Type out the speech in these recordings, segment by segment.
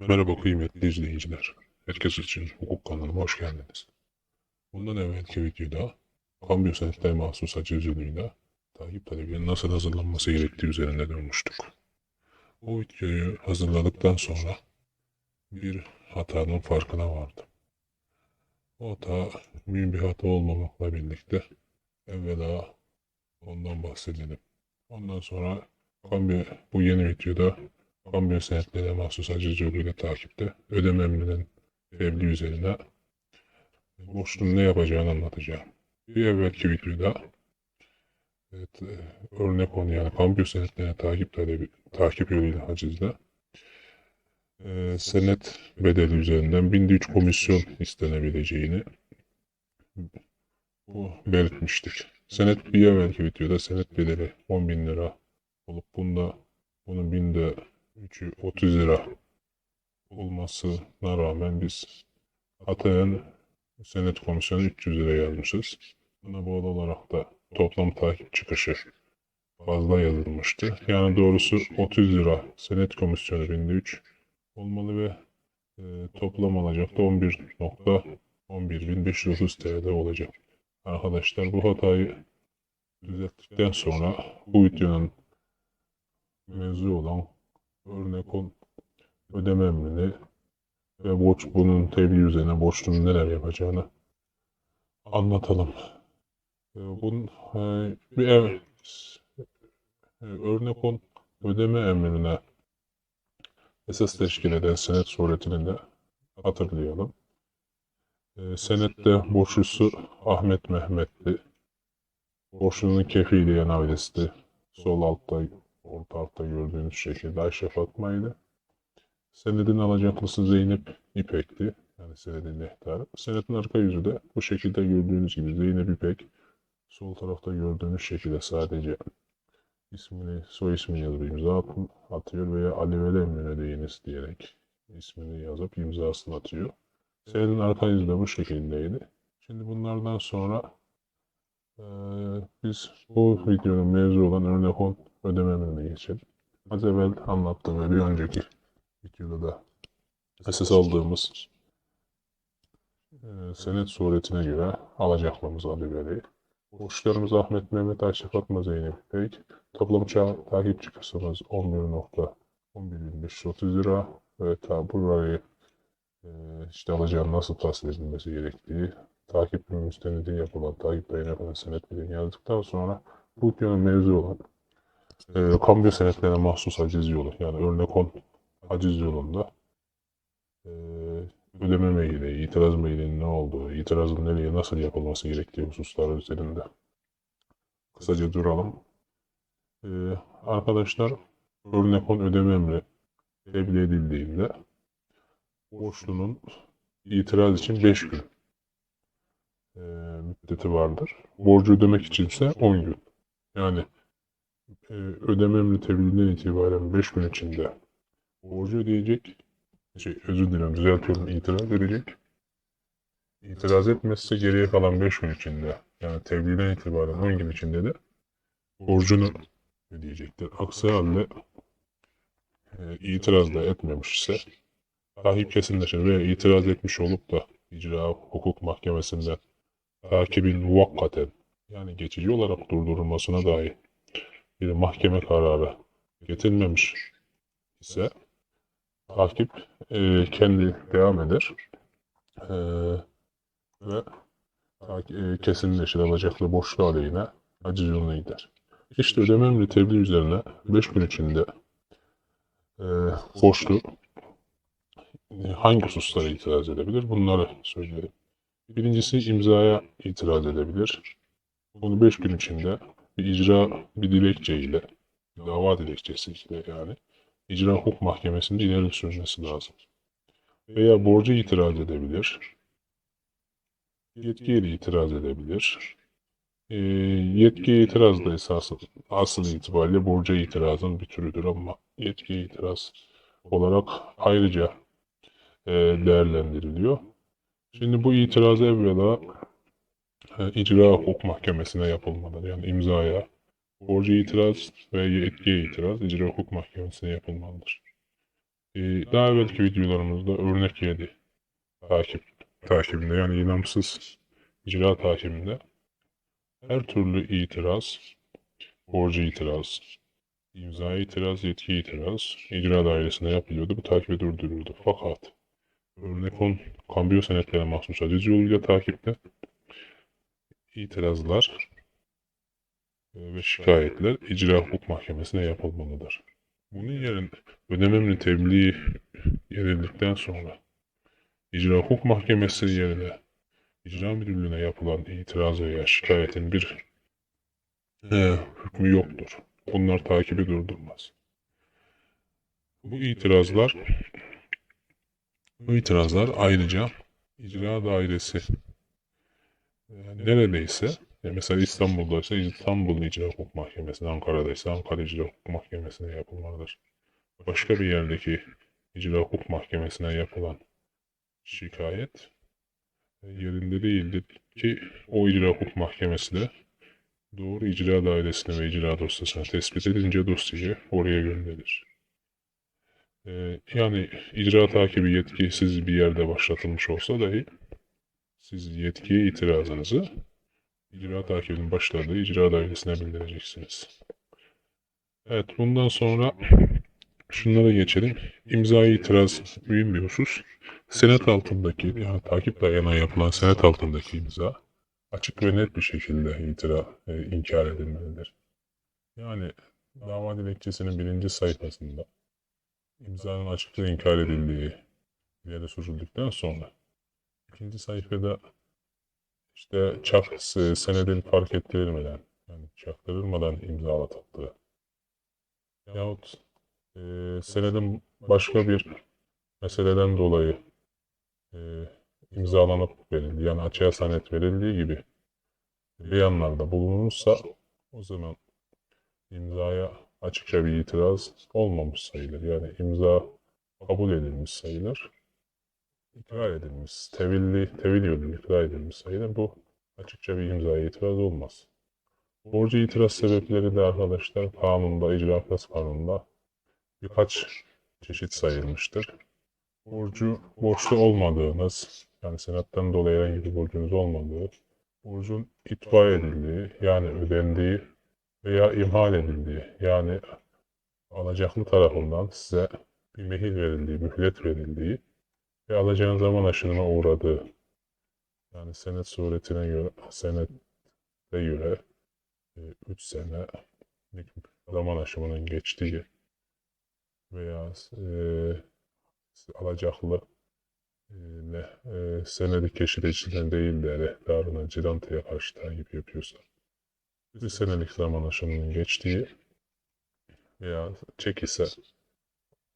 Merhaba kıymetli izleyiciler. Herkes için hukuk kanalıma hoş geldiniz. Bundan evvelki videoda kambiyo senetleri mahsus üzerinde takip talebinin nasıl hazırlanması gerektiği üzerinde durmuştuk. Bu videoyu hazırladıktan sonra bir hatanın farkına vardım. O hata mühim bir hata olmamakla birlikte evvela ondan bahsedelim. Ondan sonra kambiyo, bu yeni videoda kambiyo senetlerine mahsus acıcı yoluyla takipte ödeme emrinin tebliğ üzerine borçlunun ne yapacağını anlatacağım. Bir evvelki videoda evet, e, örnek konu yani kambiyo senetlerine takip talebi, takip yoluyla hacizde e, senet bedeli üzerinden binde üç komisyon istenebileceğini bu belirtmiştik. Senet bir evvelki videoda senet bedeli 10 bin lira olup bunda bunun binde 3'ü 30 lira olmasına rağmen biz Atayan senet komisyonu 300 lira yazmışız. Buna bağlı olarak da toplam takip çıkışı fazla yazılmıştı. Yani doğrusu 30 lira senet komisyonu binde 3 olmalı ve e, toplam alacak da 11.11530 TL olacak. Arkadaşlar bu hatayı düzelttikten sonra bu videonun mevzu olan örnek ol ödeme emrini ve borç bunun tebliğ üzerine borçlunun neler yapacağını anlatalım. Ee, Bunun e, bir ev, e, örnek on ödeme emrine esas teşkil eden senet suretini de hatırlayalım. Ee, Senette borçlusu Ahmet Mehmet'ti. Borçlunun kefili yan ailesi sol altta, orta gördüğünüz şekilde Ayşe Fatma'ydı. Senedin alacaklısı Zeynep İpek'ti. Yani senedin mehtarı. Senedin arka yüzü de bu şekilde gördüğünüz gibi Zeynep İpek. Sol tarafta gördüğünüz şekilde sadece ismini, soy ismini yazıp imza at- atıyor veya Ali Veli Emre'ne deyiniz diyerek ismini yazıp imzasını atıyor. Senedin arka yüzü de bu şekildeydi. Şimdi bunlardan sonra eee, biz bu videonun mevzu olan örnek 10 ödeme emrine geçelim. Az evvel anlattığım ve bir önceki videoda da esas aldığımız e, senet suretine göre alacaklarımız Ali Veli. Borçlarımız Ahmet Mehmet Ayşe Fatma Zeynep İpek. Toplam ça- takip çıkısımız 11.11.530 lira. Ve ta burayı e, işte alacağın nasıl tahsil edilmesi gerektiği, takip müstenidi yapılan, takip yapılan senet bilin yazdıktan sonra bu videonun mevzu olan e, kambiyo senetlerine mahsus haciz yolu yani örnek 10 haciz yolunda e, ödeme maili, itiraz mailinin ne olduğu, itirazın nereye nasıl yapılması gerektiği hususlar üzerinde kısaca duralım. E, arkadaşlar örnek 10 ödeme emri tebliğ edildiğinde borçlunun itiraz için 5 gün e, müddeti vardır. Borcu ödemek içinse 10 gün. Yani e, ödeme emri tebliğinden itibaren 5 gün içinde borcu ödeyecek. Şey, özür dilerim düzeltiyorum itiraz edecek. İtiraz etmezse geriye kalan 5 gün içinde yani tebliğden itibaren 10 gün içinde de borcunu ödeyecektir. Aksi halde e, itiraz da etmemişse takip kesinleşir veya itiraz etmiş olup da icra hukuk mahkemesinden takibin muvakkaten yani geçici olarak durdurulmasına dair bir mahkeme kararı getirilmemiş ise takip e, kendi devam eder E, ve e, kesinleşir alacaklı borçlu aleyhine acı yoluna gider. İşte ödeme emri tebliğ üzerine 5 gün içinde e, borçlu e, hangi hususlara itiraz edebilir? Bunları söyleyelim. Birincisi imzaya itiraz edebilir. Bunu 5 gün içinde bir icra bir dilekçe ile dava dilekçesi ile yani icra hukuk mahkemesinde ileri sürmesi lazım. Veya borcu itiraz edebilir. Yetkiyle itiraz edebilir. E, yetkiye itiraz da esası asıl itibariyle borca itirazın bir türüdür ama yetkiye itiraz olarak ayrıca e, değerlendiriliyor. Şimdi bu itiraz evvela icra hukuk mahkemesine yapılmalıdır. Yani imzaya, borcu itiraz ve yetkiye itiraz icra hukuk mahkemesine yapılmalıdır. Ee, daha evvelki videolarımızda örnek 7 takip takibinde yani inamsız icra takibinde her türlü itiraz, borcu itiraz, imza itiraz, yetki itiraz icra dairesinde yapılıyordu. Bu takibi durduruldu. Fakat örnek 10 kambiyo senetlere mahsus aciz yoluyla takipte itirazlar e, ve şikayetler icra hukuk mahkemesine yapılmalıdır. Bunun yerine ödeme emri tebliğ edildikten sonra icra hukuk mahkemesi yerine icra müdürlüğüne yapılan itiraz veya şikayetin bir e, hükmü yoktur. Bunlar takibi durdurmaz. Bu itirazlar bu itirazlar ayrıca icra dairesi neredeyse e, mesela İstanbul'da ise İstanbul İcra Hukuk Mahkemesi'ne, Ankara'da ise Ankara İcra Hukuk Mahkemesi'ne yapılmalıdır. Başka bir yerdeki İcra Hukuk Mahkemesi'ne yapılan şikayet e, yerinde değildir ki o İcra Hukuk Mahkemesi de doğru icra dairesine ve icra dosyasına tespit edince dosyayı oraya gönderir. E, yani icra takibi yetkisiz bir yerde başlatılmış olsa dahi siz yetkiye itirazınızı icra takibinin başladığı icra dairesine bildireceksiniz. Evet bundan sonra şunlara geçelim. İmzai itiraz mühim bir husus. Senet altındaki yani takip dayanağı yapılan senet altındaki imza açık ve net bir şekilde itira, e, inkar edilmelidir. Yani dava dilekçesinin birinci sayfasında imzanın açıkça inkar edildiği ileri sürüldükten sonra ikinci sayfada işte çak e, senedin fark ettirilmeden yani çaktırılmadan imzalatıldığı yahut e, senedin başka bir meseleden dolayı e, imzalanıp verildiği yani açığa senet verildiği gibi beyanlarda bulunursa o zaman imzaya açıkça bir itiraz olmamış sayılır. Yani imza kabul edilmiş sayılır. İkrar edilmiş, tevilli, tevil yoluyla ikrar edilmiş sayılır. Bu açıkça bir imzaya itiraz olmaz. Borcu itiraz sebepleri de arkadaşlar kanunda, icra kanununda birkaç çeşit sayılmıştır. Borcu borçlu olmadığınız, yani senattan dolayı herhangi bir borcunuz olmadığı, borcun itfa edildiği, yani ödendiği veya imhal edildiği, yani alacaklı tarafından size bir mehil verildiği, mühlet verildiği ve alacağın zaman aşımına uğradığı, yani senet suretine göre, senette göre 3 sene zaman aşımının geçtiği veya e, alacaklı e, ne, e, senedi keşirecinden değil de rehtarına, cilantaya karşı takip yapıyorsa bir senelik zaman aşımının geçtiği veya çek ise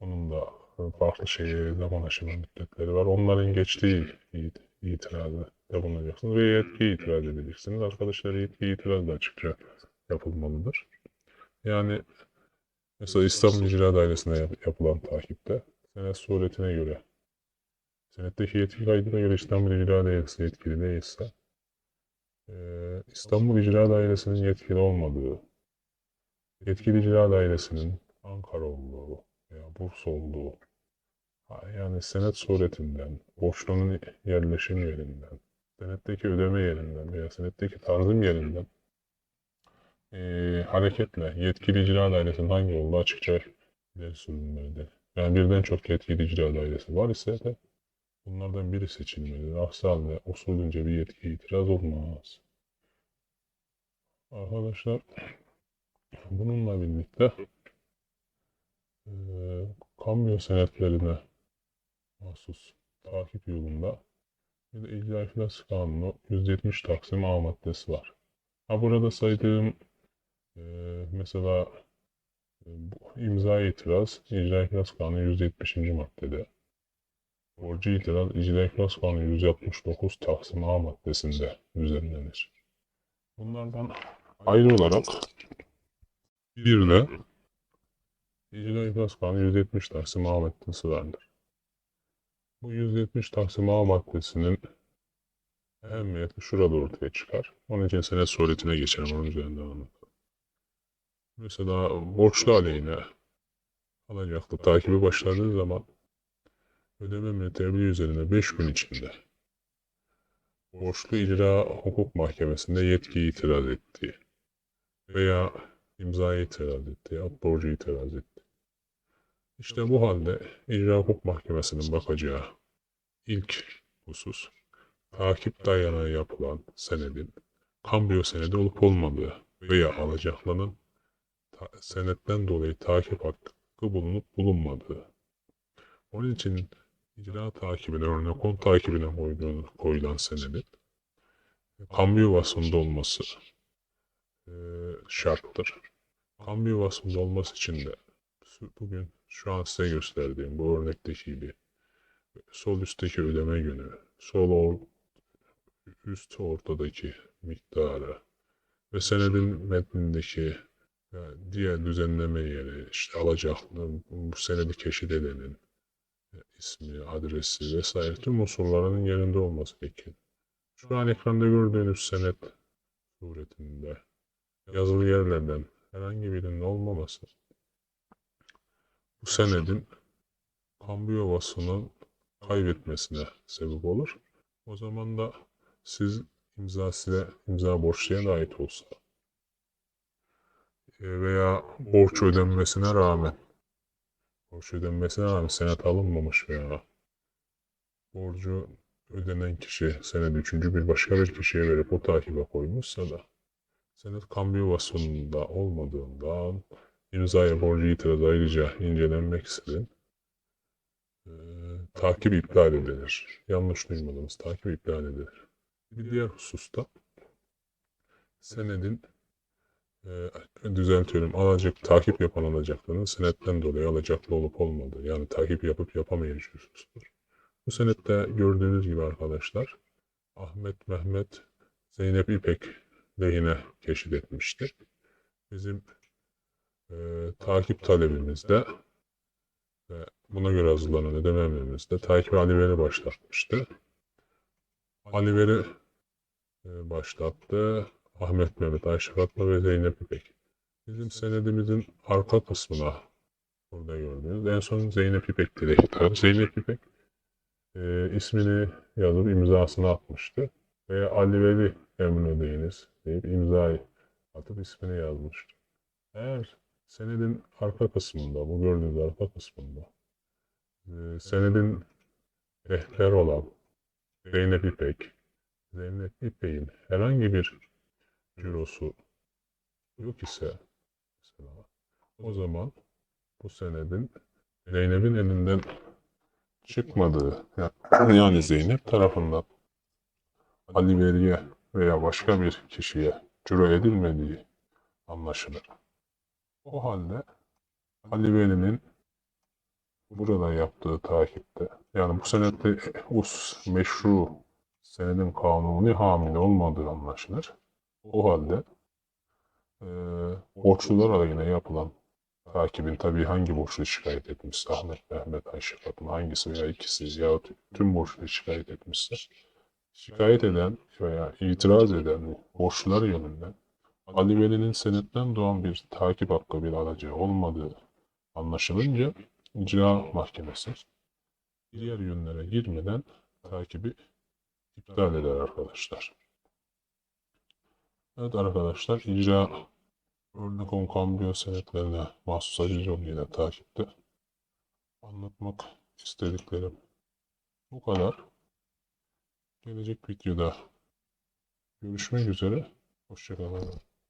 onun da farklı şey zaman aşımı müddetleri var. Onların geçtiği it itirazı da bulunacaksınız ve yetki itiraz edeceksiniz. Arkadaşlar yetki itiraz da açıkça yapılmalıdır. Yani mesela İstanbul İcra Dairesi'nde yap- yapılan takipte senet suretine göre senetteki yetki kaydına göre İstanbul İcra Dairesi yetkili değilse eee, İstanbul İcra Dairesi'nin yetkili olmadığı yetkili icra dairesinin Ankara olduğu veya Bursa olduğu yani senet suretinden, borçlunun yerleşim yerinden, senetteki ödeme yerinden veya senetteki tanzim yerinden eee, hareketle yetkili icra dairesinin hangi olduğu açıkça ileri sürülmelidir. Yani birden çok yetkili icra dairesi var ise de bunlardan biri seçilmelidir. Aksi halde usulünce bir yetki itiraz olmaz. Arkadaşlar bununla birlikte eee kambiyo senetlerine mahsus takip yolunda bir de icra iflas kanunu 170 Taksim A maddesi var. Ha burada saydığım eee, mesela e, bu imza itiraz icra iflas kanunu 170. maddede. Borcu itiraz icra iflas kanunu 169 Taksim A maddesinde düzenlenir. Bunlardan ayrı olarak bir de İcra İflas Kanunu 170 Taksim A maddesi vardır. Bu 170 Taksim A maddesinin ehemmiyeti şurada ortaya çıkar. Onun için senet suretine geçelim, onun üzerinden anlatalım. Mesela borçlu aleyhine alacaklı takibi başladığı zaman ödeme mütebliğ üzerine 5 gün içinde borçlu icra hukuk mahkemesinde yetki itiraz etti veya imzayı itiraz etti, yahut borcu itiraz etti. İşte bu halde icra hukuk mahkemesinin bakacağı ilk husus takip dayanağı yapılan senedin kambiyo senedi olup olmadığı veya alacaklının senetten dolayı takip hakkı bulunup bulunmadığı. Onun için icra takibine, örnek on takibine koyduğun, koyulan senedin kambiyo vasfında olması e, şarttır. Kambiyo vasfında olması için de bugün şu an size gösterdiğim bu örnekteki gibi sol üstteki ödeme günü, sol or, üst ortadaki miktarı ve senedin metnindeki yani diğer düzenleme yeri, işte alacaklı, bu senedi keşif edenin ismi, adresi vesaire tüm unsurlarının yerinde olması gerekir. Şu an ekranda gördüğünüz senet suretinde yazılı yerlerden herhangi birinin olmaması bu senedin kambiyo vasfının kaybetmesine sebep olur. O zaman da siz imza size imza borçluya ait olsa e, veya borç ödenmesine rağmen borç ödenmesine rağmen senet alınmamış veya borcu ödenen kişi senedi üçüncü bir başka bir kişiye verip o takibe koymuşsa da senet kambiyo vasfında olmadığından imzaya borcu itiraz ayrıca incelenmeksizin e, takip iptal edilir. Yanlış duymadınız. Takip iptal edilir. Bir diğer hususta senedin e, düzeltiyorum alacak takip yapan alacaklının senetten dolayı alacaklı olup olmadığı yani takip yapıp yapamayacağı husustur. Bu senette gördüğünüz gibi arkadaşlar Ahmet Mehmet Zeynep İpek lehine keşif etmiştir. Bizim e, takip talebimizde ve buna göre hazırlanan ödemememizde takip Aliver'i başlatmıştı. Aliver'i e, başlattı. Ahmet Mehmet, Ayşe Fatma ve Zeynep İpek. Bizim senedimizin arka kısmına burada gördüğünüz en son Zeynep İpek dilekti. Zeynep İpek e, ismini yazıp imzasını atmıştı. Ve Ali Veli emin ödeyiniz deyip imzayı atıp ismini yazmıştı. Eğer senedin arka kısmında, bu gördüğünüz arka kısmında e, senedin rehber olan Zeynep İpek, Zeynep İpek'in herhangi bir cirosu yok ise mesela o zaman bu senedin Zeynep'in elinden çıkmadığı yani Zeynep tarafından Ali Veli'ye veya başka bir kişiye ciro edilmediği anlaşılır. O halde Ali Veli'nin burada yaptığı takipte yani bu senette us meşru senedin kanuni hamile olmadığı anlaşılır. O halde e, borçlular aleyhine yapılan takibin tabii hangi borçlu şikayet etmişse Ahmet, Mehmet, Ayşe, Fatma hangisi veya ikisi yahut tüm borçlu şikayet etmişse şikayet eden veya itiraz eden borçlular yönünden Ali Veli'nin senetten doğan bir takip hakkı bir alacağı olmadığı anlaşılınca icra mahkemesi diğer yönlere girmeden takibi iptal eder arkadaşlar. Evet arkadaşlar icra örnek on kambiyo senetlerine mahsus aciz yoluyla takipte anlatmak istediklerim bu kadar. Gelecek videoda görüşmek üzere. Hoşçakalın.